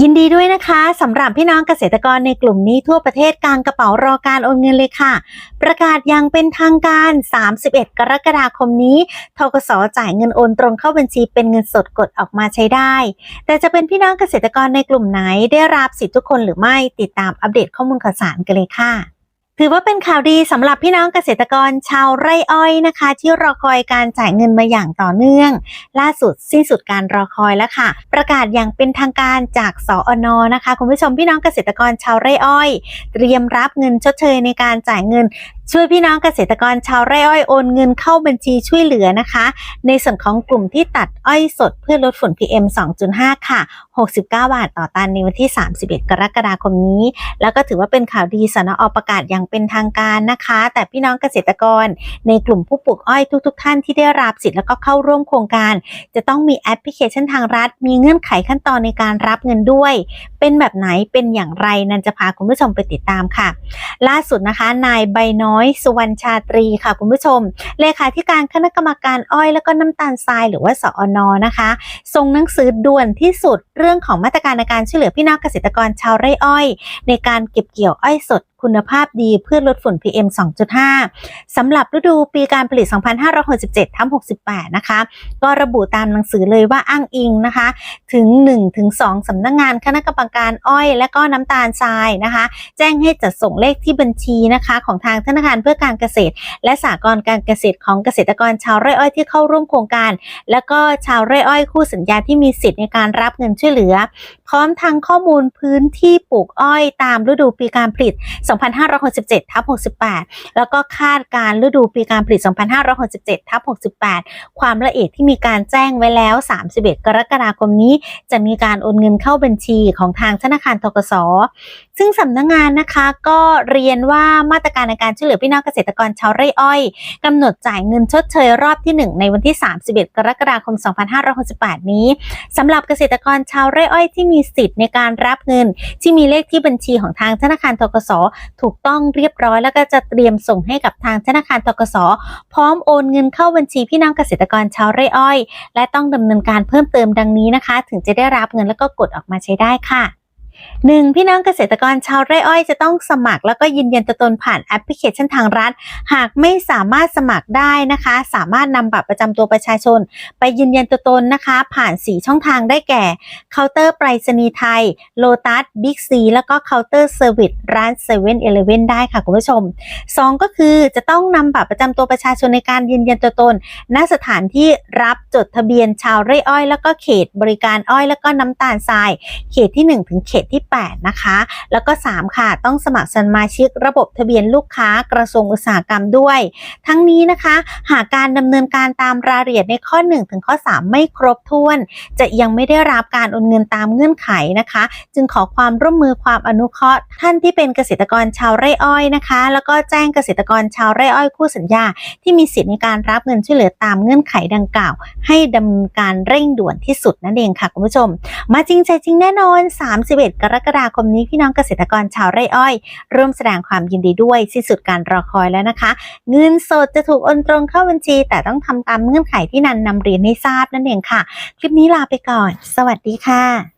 ยินดีด้วยนะคะสำหรับพี่น้องเกษตรกรในกลุ่มนี้ทั่วประเทศกลางกระเป๋ารอการโอนเงินเลยค่ะ ประกาศอยังเป็นทางการ 31 กรกฎาคมนี้ทกสจ่ายเงินโอนตรงเข้าบัญชีเป็นเงินสดกดออกมาใช้ได้ แต่จะเป็นพี่น้องเกษตรกรในกลุ่มไหนได้รับสิทธิ์ทุกคนหรือไม่ติดตามอัปเดตข้อมูลข่าวสารกันเลยค่ะ ถือว่าเป็นข่าวดีสำหรับพี่น้องเกษตรกรชาวไร่อ้อยนะคะ ที่รอคอยการจ่ายเงินมาอย่างต่อเนื่อง ล่าสุดสิ้นสุดการรอคอยแล้วค่ะ ประกาศอย่างเป็นทางการจากสออนะคะ คุณผู้ชมพี่น้องเกษตรกรชาวไร่อ้อย เตรียมรับเงินชดเชยในการจ่ายเงิน ช่วยพี่น้องเกษตรกรชาวไร่อ้อยโอนเงินเข้าบัญชีช่วยเหลือนะคะ ในส่วนของกลุ่มที่ตัดอ้อยสดเพื่อลดฝุ่น PM 2.5 ค่ะ 69 บาทต่อตันในวันที่ 31 กรกฎาคมนี้ แล้วก็ถือว่าเป็นข่าวดีสนอประกาศอย่างเป็นทางการนะคะ แต่พี่น้องเกษตรกรในกลุ่มผู้ปลูกอ้อยทุก ๆท่านที่ได้รับสิทธิ์แล้วก็เข้าร่วมโครงการ จะต้องมีแอปพลิเคชันทางรัฐ มีเงื่อนไขขั้นตอนในการรับเงินด้วยเป็นแบบไหนเป็นอย่างไรนันจะพาคุณผู้ชมไปติดตามค่ะ ล่าสุดนะคะ นายใบน้อยสุวรรณชาตรีค่ะคุณผู้ชม เลขาธิการคณะกรรมการอ้อยแล้วก็น้ำตาลทรายหรือว่าสอนอนะคะส่งหนังสือด่วนที่สุดเรื่องของมาตรการในการช่วยเหลือพี่น้องเกษตรกรชาวไร่อ้อย ในการเก็บเกี่ยวอ้อยสดคุณภาพดีเพื่อลดฝุ่น PM 2.5 สำหรับฤดูปีการผลิต 2567ทับ68 นะคะ ก็ระบุตามหนังสือเลยว่าอ้างอิงนะคะ ถึง 1-2 สำนักงงานคณะกรรมการอ้อยและก็น้ำตาลทรายนะคะ แจ้งให้จัดส่งเลขที่บัญชีนะคะ ของทางธนาคารเพื่อการเกษตร และสหกรณ์การเกษตรของเกษตรกรชาวไร่อ้อยที่เข้าร่วมโครงการ และก็ชาวไร่อ้อยคู่สัญญาที่มีสิทธิ์ในการรับเงินช่วยเหลือ พร้อมทางข้อมูลพื้นที่ปลูกอ้อยตามฤดูปีการผลิต 2567ทับ68 แล้วก็คาดการฤดูปีการผลิต 2567ทับ68 ความละเอียดที่มีการแจ้งไว้แล้ว 31 กรกฎาคมนี้ จะมีการโอนเงินเข้าบัญชีของทางธนาคารทกสซึ่งสำนักงงานนะคะก็เรียนว่ามาตรการในการช่วยเหลือพี่น้องเกษตรกรชาวไร่อ้อยกำหนดจ่ายเงินชดเชยรอบที่ 1 ในวันที่ 31 กรกฎาคม 2568 นี้สำหรับเกษตรกรชาวไร่อ้อยที่มีีสิทธิ์ในการรับเงิน ที่มีเลขที่บัญชีของทางธนาคารทกสถูกต้องเรียบร้อย แล้วก็จะเตรียมส่งให้กับทางธนาคารทกสพร้อมโอนเงินเข้าบัญชีพี่น้องเกษตรกรชาวไร่อ้อย และต้องดำเนินการเพิ่มเติมดังนี้นะคะ ถึงจะได้รับเงินแล้วก็กดออกมาใช้ได้ค่ะ หนึ่งพี่น้องเกษตรกรชาวไร่อ้อยจะต้องสมัคร แล้วก็ยืนยันตัวตนผ่านแอปพลิเคชันทางรัฐ หากไม่สามารถสมัครได้นะคะ สามารถนำบัตรประจำตัวประชาชน ไปยืนยันตัวตนนะคะ ผ่าน 4 ช่องทางได้แก่เคาน์เตอร์ไปรษณีย์ไทยโลตัสบิ๊กซีแล้วก็เคาน์เตอร์เซอร์วิสร้าน7 e เ e ่ e อเลเว่นได้ค่ะคุณผู้ชม 2 ก็คือจะต้องนำบัตรประจำตัวประชาชนในการยืนยันตัวตนณสถานที่รับจดทะเบียนชาวไร่อ้อย แล้วก็เขตบริการอ้อย แล้วก็น้ำตาลทราย เขตที่ 1 ถึงเขตที่ 8 นะคะ แล้วก็ 3 ค่ะ ต้องสมัครสมาชิกระบบทะเบียนลูกค้ากระทรวงอุตสาหกรรมด้วย ทั้งนี้นะคะ หากการดำเนินการตามรายละเอียดในข้อ 1 ถึงข้อ 3 ไม่ครบถ้วน จะยังไม่ได้รับการโอนเงินตามเงื่อนไขนะคะ จึงขอความร่วมมือความอนุเคราะห์ ท่านที่เป็นเกษตรกรชาวไร่อ้อยนะคะ แล้วก็แจ้งเกษตรกรชาวไร่อ้อยคู่สัญญา ที่มีสิทธิ์ในการรับเงินช่วยเหลือตามเงื่อนไขดังกล่าว ให้ดำเนินการเร่งด่วนที่สุดนั่นเองค่ะคุณผู้ชม มาจริงใจจริงแน่นอน 31กรกฎาคมนี้พี่น้องเกษตรกรชาวไร่อ้อย ร่วมแสดงความยินดีด้วยสิ้นสุดการรอคอยแล้วนะคะ เงินสดจะถูกโอนตรงเข้าบัญชี แต่ต้องทำตามเงื่อนไขที่นันนำเรียนให้ทราบนั่นเองค่ะ คลิปนี้ลาไปก่อน สวัสดีค่ะ